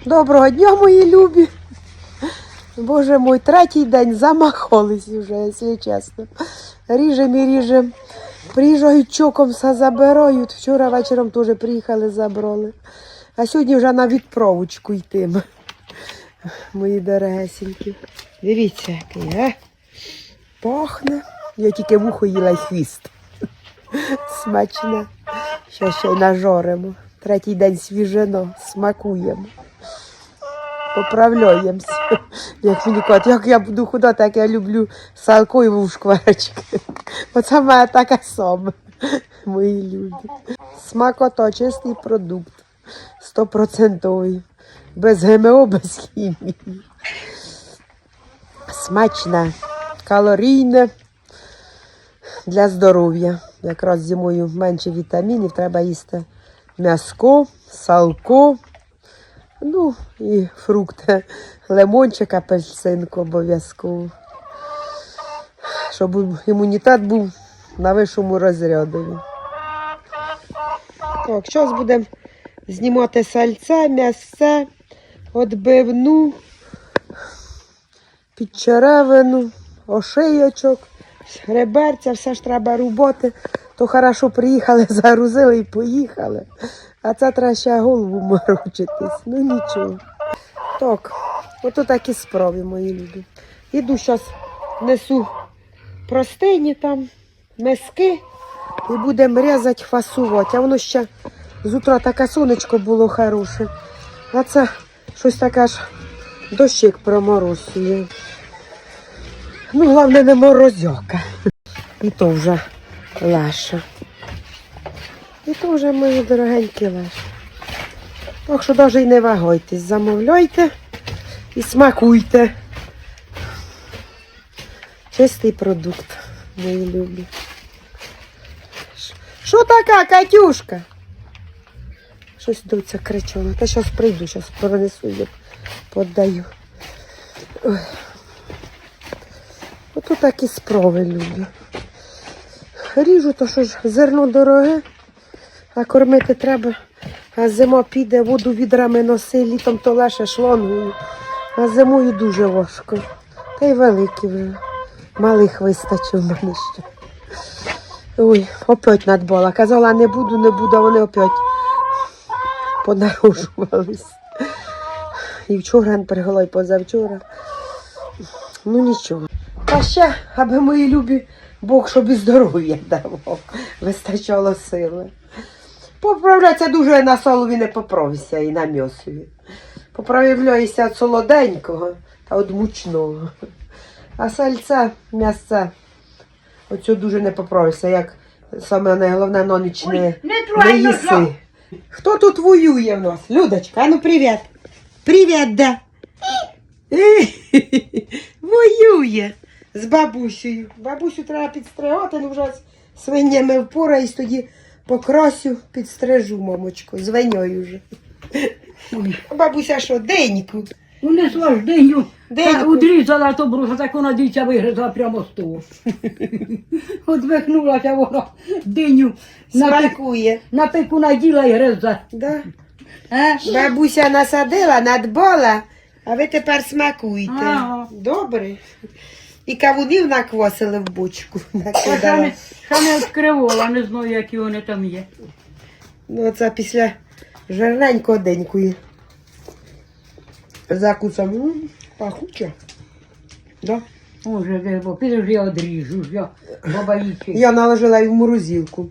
Доброго дня, мої любі. Боже мой, третій день замахались вже, якщо чесно. Ріжем і ріжем. Приїжджають чоком, все забирають. Вчора вечором теж приїхали, забрали. А сьогодні вже на відправочку йтим. Мої дорогесенькі. Дивіться, який, а? Пахне. Я тільки вухо їла хвіст. Смачне. Що ще й нажоримо. Третій день свіжино, смакуємо. Поправляємося. Як мені кажуть, як я буду худа, так я люблю салко і вушкварочки. Оце моя така сама, мої люди. Смакото, чистий продукт. Стопроцентовий. Без ГМО, без хімії. Смачне, калорійне для здоров'я. Якраз зимою менше вітамінів, треба їсти м'яско, салко, ну і фрукти, лимончик, апельсинку обов'язково. Щоб імунітет був на вищому розрядові. Так, зараз будемо знімати сальце, м'ясце, отбивну, підчеревину, ошийочок, реберця, все ж треба рубати. То хорошо приїхали, загрузили і поїхали. А це треба голову морочитись. Ну нічого. Так, ото такі справи, мої люди. Іду зараз несу простині там, миски і будемо різати, фасувати. А воно ще з утра таке сонечко було хороше. А це щось таке ж дощик проморозує. Ну, головне, не морозяка. І то вже леше. І то вже мої дорогенькі леше. Так що навіть і не вагайтесь, замовляйте і смакуйте. Чистий продукт, мої любі. Що така, Катюшка? Щось доця кричала. Та зараз прийду, зараз принесу її, подаю. Ото такі справи люблю. Ріжу, то що ж зерно дороге, а кормити треба. А зима піде, воду відрами носи, літом то леше шлангою. А зимою дуже важко. Та й великі вже. Малих вистачить в мене ще. Ой, опять надбала. Казала, не буду, не буду, а вони опять понарожувались. І вчора не перегала, і позавчора. Ну нічого. А ще, аби мої любі, Бог, щоб і здоров'я давав, вистачало сили. Поправляться дуже на солові не поправився і на м'ясові. Поправляюся від солоденького та від мучного. А сальця, м'ясця, оцю дуже не поправився, як саме найголовне на ніч не не їси. Хто тут воює в нас? Людочка, а ну привіт. Привіт, да. Воює з бабусею. Бабусю треба підстригати, ну вже свинями впораюсь, тоді покрасю, підстрижу, мамочку, з виньою вже. Бабуся що, деньку? Унесла ж диню, Деньку. та удрізала то бруша, так вона дівця вигризла прямо з того. От вихнулася вона диню на, пик, Смакує. на пику наділа і гризла. Да. Е? Бабуся насадила, надбала, а ви тепер смакуйте. Ага. Добре. І кавунів наквасили в бочку. Накидала. не, відкривала, не знаю, які вони там є. Ну, це після жирненького денької. Закусом. М, Пахуче. Да. Може, де, бо підеш я одріжу, я баба їй. Я наложила і в морозилку.